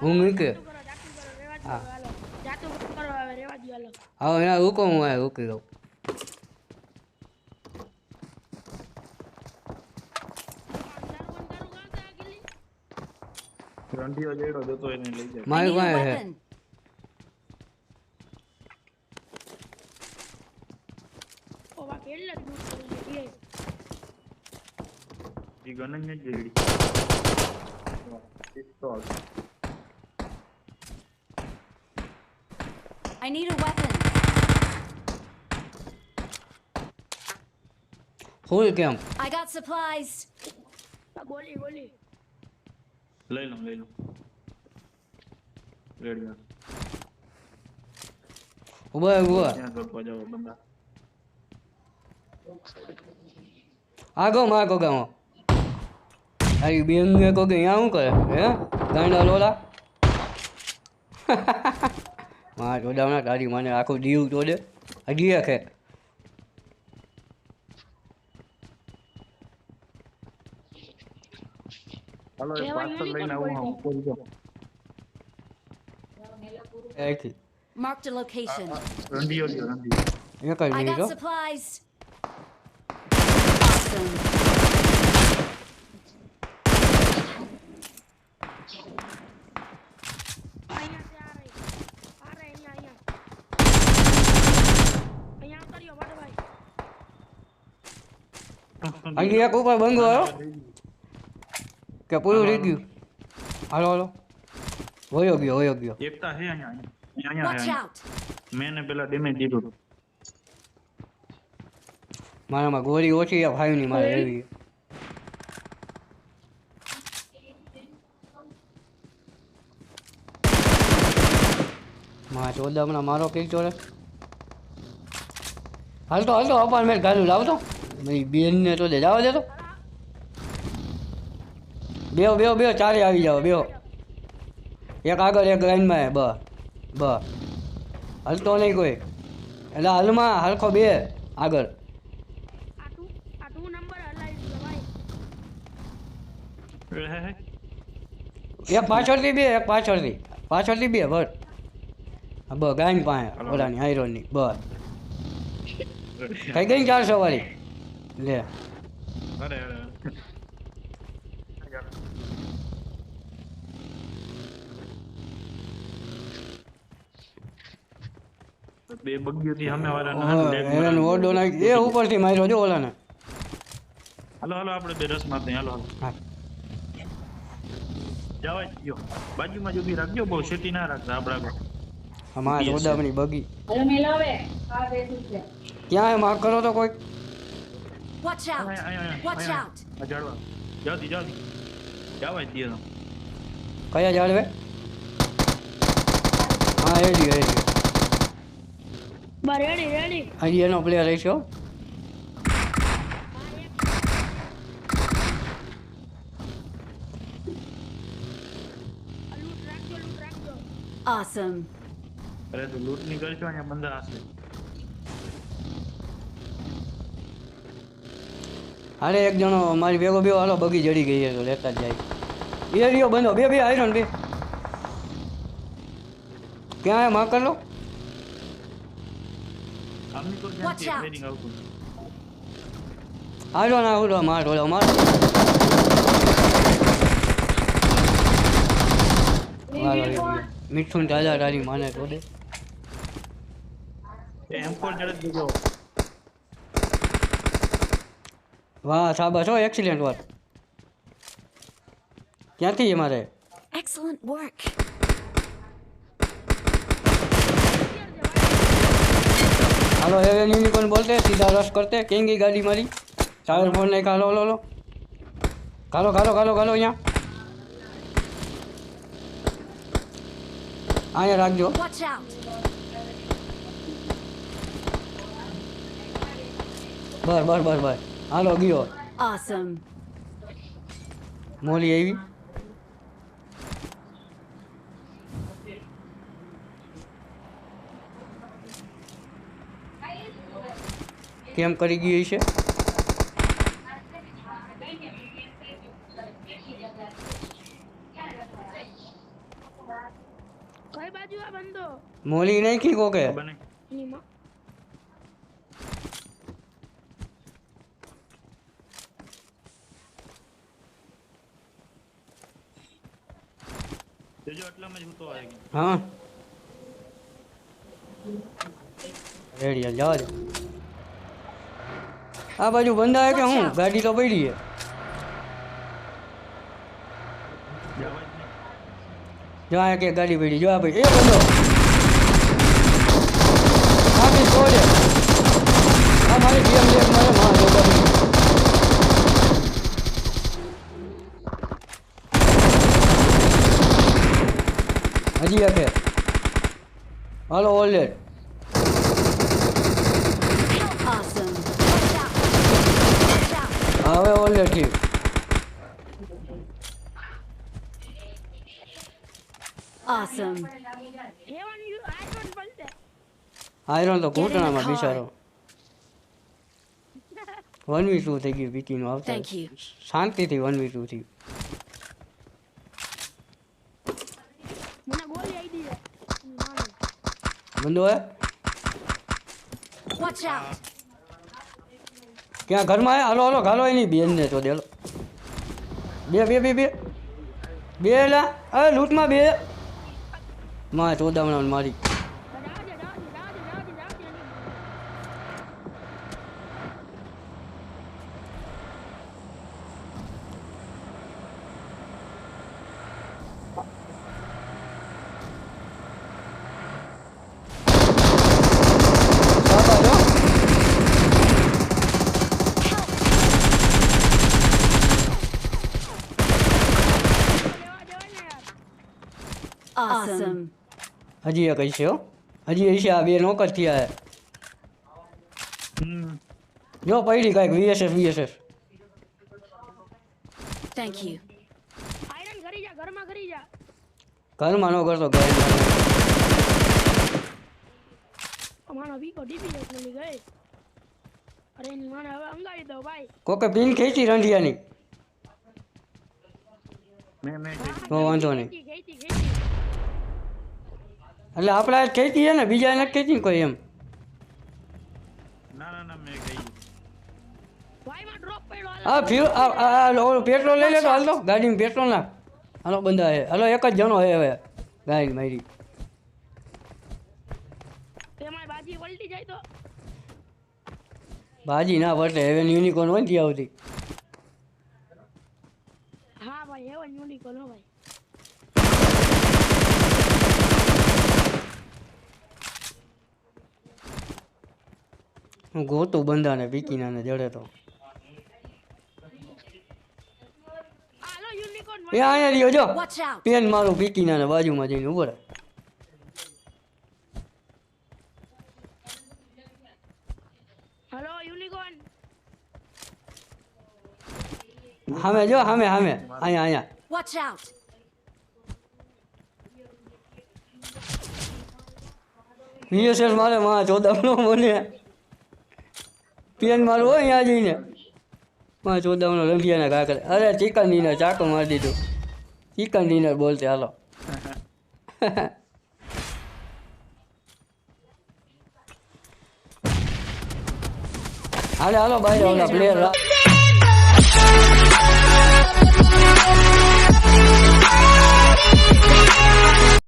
રેવા દો હા. હાલો. જાતું કરો હવે એના રૂકો હું આ રૂકી દઉં. રંઢીઓ જેડો જતો એને લઈ જાય. મારી પાસે છે ઈ ગન જ નથી JD pistol. I need a weapon. ફૂલ કેમ I got supplies. ગોલી ગોલી લઈ લો લઈ લો રેડી ઊભા ઊભા જાવ બંદા આગો માં કોગામાં તારી બેન ને કોગે અહીંયા શું કરે હે ગાંડા લોલા માં જોડાવના તારી મને આખું દીવ તોડે હજી રાખે હાલો એક પાર્સલ લઈને આવું કોઈ હું બોલ દો અહીંથી Marked a location. રંઢીઓ લ્યો રંઢીઓ એક જ I મિનિટ got હો supplies. Awesome. અહીંયા છે આ રહી આ રહી અહીંયા અહીંયા અહીંયા ઉતર્યો વડભાઈ અહીં એક ઉપર બંગો આવ્યો કે પૂરું રહી ગયું. હાલો હાલો. વયો ગયો વયો ગયો. એકતા હે અહીંયા અહીંયા Watch અહીંયા. out. મેં ને પેલા ડેમેજ દીધું. મારામાં ગોળી ઓછી આ ભાઈ ની મારે એવી. માં હમણાં મારો કિલ ચોરે. હાલતો હાલતો અપાર્ટમેન્ટ ગાડું લાવતો. મારી બેન ને તો દે જાવ દે તો. બેહો બેહો બેહો ચારે આવી જાઓ બેહો. એક આગળ એક લાઈનમાં બ બ હલતો નહીં કોઈ. એટલે હાલમાં હલખો બે આગળ. ભાઈ. એક પાછળથી બે એક પાછળથી. પાછળથી બે બસ બ ગાયન પાસે ઓલાની આયરોનની બસ. કઈ ગઈ ને ચાર સવારી? લે. અરે અરે બે બગીઓથી સામે વાળાને ઓડો નાખ એ ઉપરથી માર્યો જો ઓલાને. હાલો હાલો આપણે બે રસ મારते હાલો હાલો. હા. જવા જ બાજુમાં જ ઊભી રાખજો બહુ શેટી ના રાખતા આપડા. અમારા ચોદામણી બગી. હવે મેલાવે આ બેઠું છે. ક્યાં માફ કરો તો કોઈ. Watch out. અહીંયા, અહીંયા, Watch અહીંયા. out. આ ઝાડવા. જલ્દી જલ્દી જવા જ દ્યો. કયા જાળવે હા એ રહ્યો એ રહ્યો બા રેડી રેડી હજી એનો પ્લેયર રહેશો આ લૂંટ રાખજો લૂંટ રાખજો Awesome. અરે તું લૂંટ ની કરશો અહીંયા બંદા હશે અરે એક જણો મારી ભેગો બેવો હાલો બગી જડી ગઈ છે તો લેતા જ જાય એ રહ્યો બંધો બે બે આયરન બે ક્યાં માગ કર લો આમની તો Watch ક્યાંથી out. training આવતું હાલો ના હાલો માર ઓલો માર હાલો એક મિનિટ. મીઠું તાજા તારી માને તો દે એ M4 ઝડપ દીધો વાહ સાબા છો એક્સિડન્ટ વાત ક્યાંથી છે મારે Excellent work. હાલો હવે યુનિકોર્ન બોલતે સીધા રસ કરતે કેંગી ગાડી મારી ટાયર ફોન નહીં કાલો લો લો કાલો કાલો કાલો કાલો અહીંયા અહીંયા રાખજો Watch out. બસ બસ બસ બસ હાલો ગયો. Awesome. મોલી આવી. કેમ કરી ગઈ છે મોલી નહીં આ બંદો? મોલી નાખી કોકે? ખબર નહીં એની માં જોજો એટલામાં જ હું તો આવી ગયો હા રેડી હાલ જવા દે આ બાજુ બંધા હે કે હું ગાડી તો પડી છે જવા જ નહીં જો આ કે ગાડી પડી જો આ ભાઈ એ બંધો આ બી સો છે આ મારી ગેમ લેક મારે માં જો ગાડી હજી એક હે હાલો ઓલેટ Awesome. Watch out. Watch out. હવે ઓલેટ થયું Awesome. Heaven you I don't પલટે iron તો ઘૂંટણામાં બિચારો વન વી ટુ થઈ ગયું પીટીનું આવતા Thank you. શાંતિથી વન વી ટુ થયું હે? Watch ક્યાં ઘરમાં હે? હલો હલો ઘાલો એની બેનને તો દેલો. બે બે બે બે. બે એલા અરે લૂંટમાં બે. માં ચોદામણા મારી. યાર Awesome. હજી એક હશે હો હજી હશે આ બે નોકર થયા હે હમ જો પડી કાંઈક VSS VSS Thank you. Iron કરી જા ઘરમાં કરી જા ઘરમાં ન કરતો ઘર અમારો વીકો ડીપી એક મળી ગઈ અરે એની માને હવે અંગાડી દો ભાઈ કોકે પિન ખેંચી રંધિયાની મેં મેં કીધું. તો વાંધો નહીં ખેંચી ખેંચી ખેંચી એટલે આપણે ખેંચી છે ને બીજા નથી કહી દઈએ કોઈ એમ. હા ના ના મેં કહ્યું ભાઈ માં ડ્રોપ પડ્યો હાલ. આ ફ્યુ ઓલું પેટ્રોલ લઈ લે તો હાલ તો ગાડીમાં પેટ્રોલ નાખ. હાલો બંધા હે. હાલો એક જ જણો હે હવે. ગાડી મારી. એમાંય બાજી વલટી જાય તો? ભાજી ના પડે હવે યુનિકોર્ન હોય ને ત્યાં આવતી હા ભાઈ એવો યુનિકોર્ન હોય ભાઈ. ગોતું બંધાને પીકીના ને જડે તો. એ અહીંયા રહ્યો જો. પેન મારું પીકીના ને બાજુમાં જઈને ઊભો રહે. હલો સામે જો સામે સામે અહીંયા અહીંયા. વોચ આઉટ વીએસએસ મારે માં ચોદામનો મને. પિયન મારું હોય ત્યાં જઈને મારા ચોદાવનો રંધિયાના કાકરે અરે ચિકન ડિનર ચાકુ મારી દીધું ચિકન ડિનર બોલતે હાલો હાલે હાલો બાય ઓલા પ્લેયર